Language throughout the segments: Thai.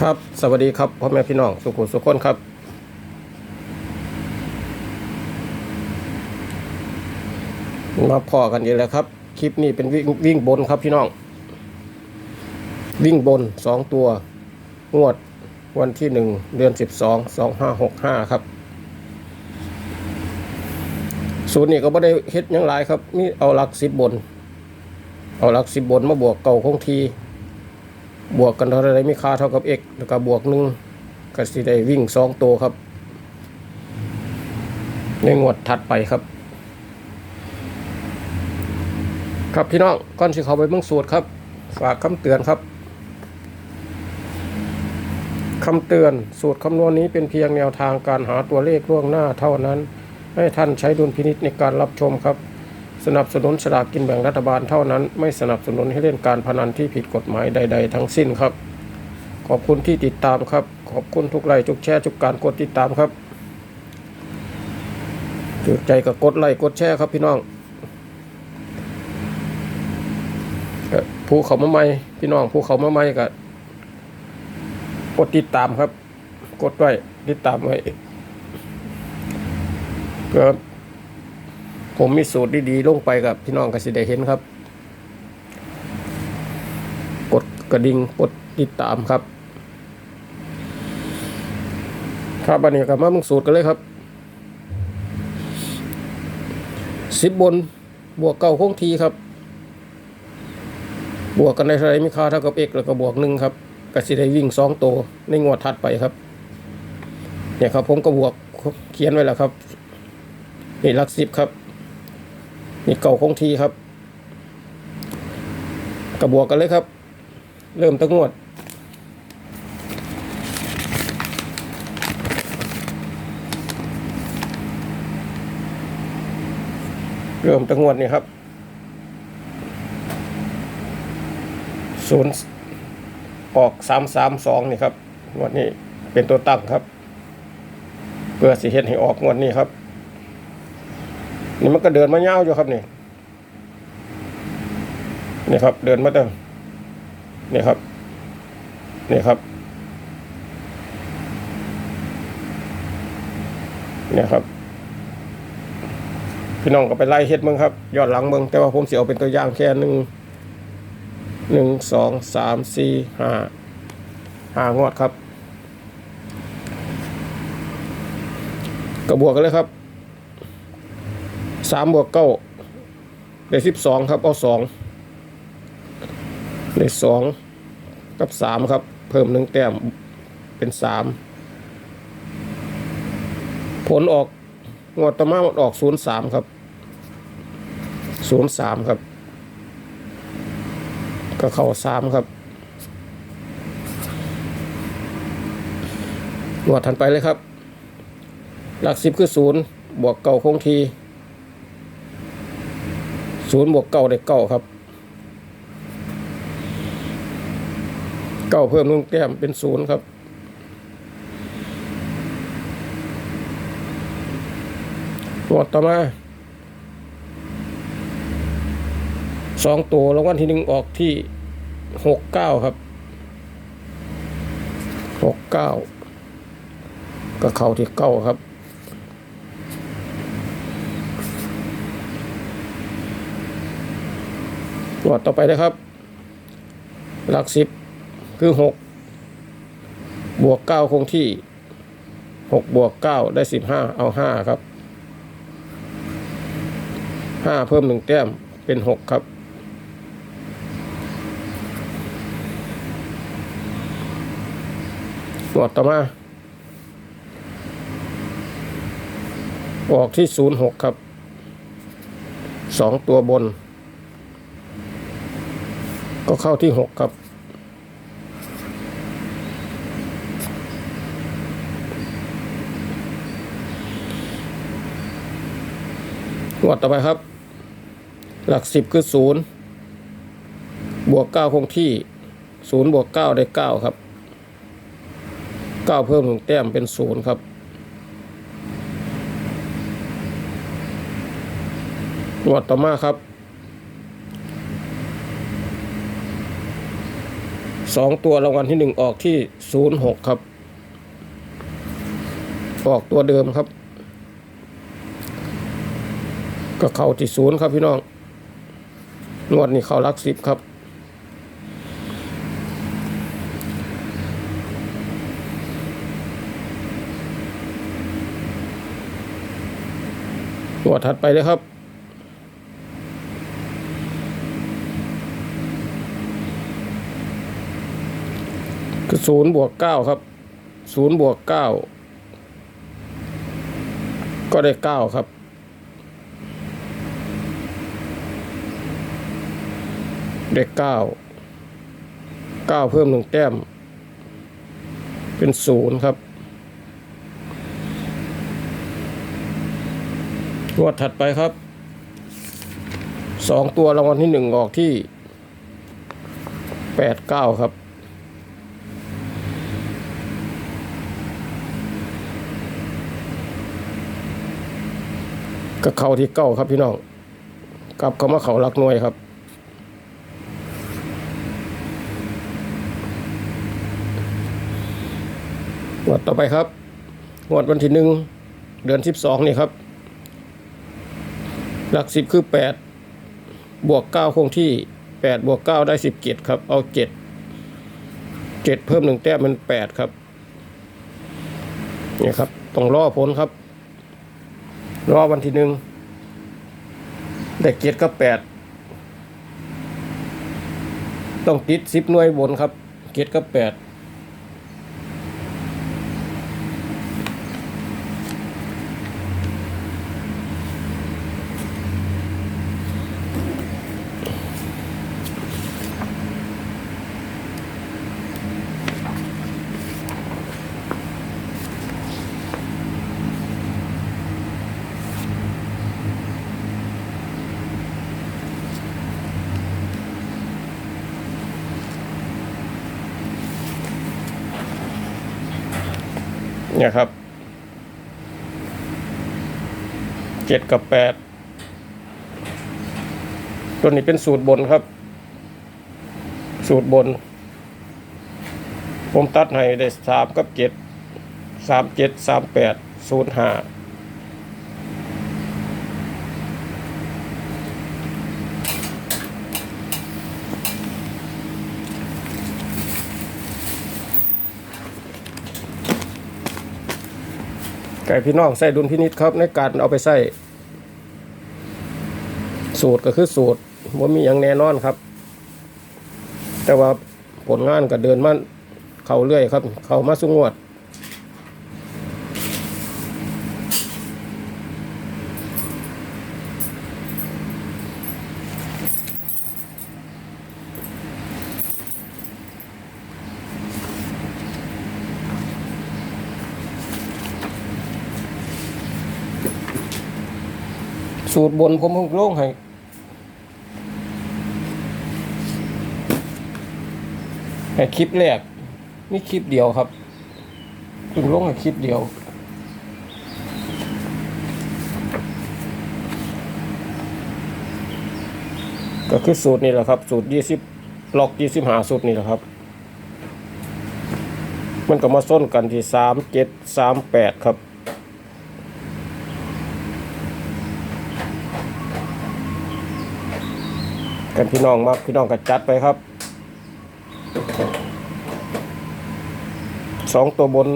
ครับสวัสดีครับพ่อแม่พี่น้องสุขุมสุขคนครับ มาพอกันอีกแล้วครับ คลิปนี้เป็นวิ่งวิ่งบนครับพี่น้อง วิ่งบนสองตัว งวดวันที่หนึ่งเดือนสิบสองสองห้าหกห้าครับศูนย์นี่ก็ไม่ได้เฮ็ดยังหลายครับนี่เอาหลักสิบบน เอาหลักสิบบนมาบวกเก่าคงที บวกกันเท่าไรมีค่าเท่ากับ x แล้วก็บวกหนึ่งก็สิได้วิ่งสองตัวครับ ในงวดถัดไปครับ ครับพี่น้องก่อนที่เขาไปเบิ่งสูตรครับ ฝากคำเตือนครับคำเตือนสูตรคำนวณนี้เป็นเพียงแนวทางการหาตัวเลขล่วงหน้าเท่านั้น ให้ท่านใช้ดุลพินิษในการรับชมครับ สนับสนุนสลากกินแบ่งรัฐบาลเท่านั้น ไม่สนับสนุนให้เล่นการพนันที่ผิดกฎหมายใด ๆ ทั้งสิ้นครับ ขอบคุณที่ติดตามครับ ขอบคุณทุกไลค์ทุกแชร์ทุกการกดติดตามครับถูกใจก็กดไลค์กดแชร์ครับพี่น้องเอ่อผู้เขามาใหม่พี่น้องผู้เขามาใหม่ก็กดติดตามครับ กดไว้ติดตามไว้เพื่อ ผมมีสูตรดีๆลงไปกับพี่น้องกสิได้เห็นครับ กดกระดิ่งกดติดตามครับ ครับอันนี้ก็มามึงสูตรกันเลยครับสิบบนบวกเก้าคงทีครับ บวกกันในไรมีค่าเท่ากับ x แล้วก็บวกหนึ่งครับกสิได้วิ่งสองตัวในงวดถัดไปครับ เนี่ยครับผมก็บวกเขียนไว้แล้วครับนี่หลักสิบครับ นี่เก่าคงทีครับ กระบวกกันเลยครับ เริ่มตั้งงวดเริ่มตั้งงวดนี่ครับศูนย์ออกสามสามสองนี่ครับงวดนี้เป็นตัวตั้งครับ เพื่อสิเห็นให้ออกงวดนี้ครับ นี่มันก็เดินมาเงาอยู่ครับนี่นี่ครับ เดินมาเติมนี่ครับนี่ครับนี่ครับ พี่น้องก็ไปไล่เฮ็ดมึงครับยอดหลังมึงแต่ว่าผมเสียเอาเป็นตัวอย่างแค่หนึ่งหนึ่งสองสามสี่ห้าห้างวดครับ กระบวกกันเลยครับ สามบวกเก้าได้สิบสองครับ เอาสองได้สองกับสามครับ เพิ่มหนึ่งแต้มเป็นสามผลออกงวดต่อมามออกศูนย์สามครับศูนย์สามครับ ก็เข้าสามครับงวดถัดไปเลยครับ หลักสิบคือศูนย์บวกเก้าคงที ศูนย์บวกเก้าได้เก้าครับเก้าเพิ่มหนึ่งแต้มเป็นศูนย์ครับงวดต่อมาสองตัวรางวัลที่หนึ่งออกที่หกเก้าครับหกเก้าก็เข้าที่เก้าครับ งวดต่อไปนะครับ หลักสิบคือหกบวกเก้าคงที่หกบวกเก้าได้สิบห้าเอาห้าครับห้าเพิ่มหนึ่งแต้มเป็นหกครับงวดต่อมา ออกที่ศูนย์หกครับสองตัวบน ก็เข้าที่หกครับ งวดต่อไปครับ หลักสิบคือศูนย์บวกเก้าคงที่ศูนย์บวกเก้าได้เก้าครับเก้าเพิ่มหนึ่งแต้มเป็นศูนย์ครับงวดต่อมาครับ สองตัวรางวัลที่หนึ่งออกที่ศูนย์หกครับ ออกตัวเดิมครับ ก็เข้าที่ศูนย์ครับพี่น้องงวดนี้เข้าลักสิบครับ ตัวถัดไปเลยครับ ศูนย์บวกเก้าครับศูนย์บวกเก้าก็ได้เก้าครับได้เก้าเก้าเพิ่มหนึ่งแต้ม เป็นศูนย์ครับงวดถัดไปครับสองตัวรางวัลที่หนึ่งออกที่แปดเก้าครับ ก็เข้าที่เก้าครับพี่น้องกลับเข้ามาเขารักหน่วยครับงวดต่อไปครับงวดวันที่หนึ่งเดือนสิบสองนี่ครับ หลักสิบคือแปดบวกเก้าคงที่แปดบวกเก้าได้สิบเจ็ดครับ เอาเจ็ดเจ็ดเพิ่มหนึ่งแต้มเป็นแปดครับเนี่ยครับต้องรอผลครับ รอวันที่หนึ่งได้เจ็ดก็แปดต้องติดสิบหน่วยบนครับเจ็ดก็แปด เนี่ยครับเจ็ดกับแปดตัวนี้เป็นสูตรบนครับ สูตรบน ผมตัดให้ได้สามกับเจ็ดสามเจ็ดสามแปดศูนย์ห้า ไก่พี่น้องใส่ดุลพินิษครับในการเอาไปใส่สูตรก็คือสูตรว่ามีอย่างแน่นอนครับ แต่ว่าผลงานก็เดินมาเข่าเรื่อยครับ เข่ามาสุงวด สูตรบนผมเพิ่งลงให้ให้คลิปแรกนี่คลิปเดียวครับเพิ่งลงให้คลิปเดียวก็คือสูตรนี่แหละครับ สูตรยี่สิบล็อกยี่สิบหาสูตรนี่แหละครับ มันก็มาส้นกันที่สามเจ็ดสามแปดครับ กันพี่น้องมากพี่น้องก็จัดไปครับสองตัวบน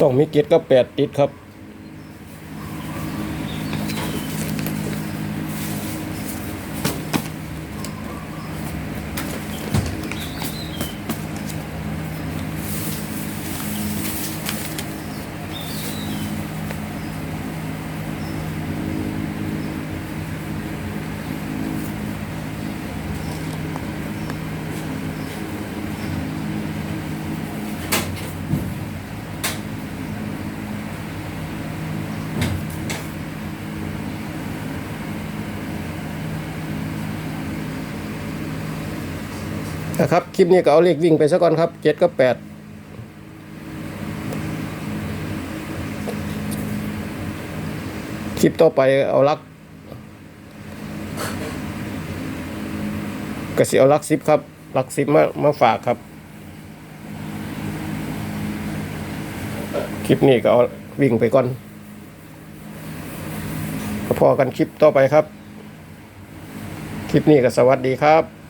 ต้องมีเกียรก็แปดติดครับ นะครับ คลิปนี้ก็เอาเลขวิ่งไปซะก่อนครับเจ็ดกับแปดคลิปต่อไปเอาลักกระสีเอาลักสิบครับลักสิบมามาฝากครับ คลิปนี้ก็เอาวิ่งไปก่อนพอกันคลิปต่อไปครับ คลิปนี้ก็สวัสดีครับ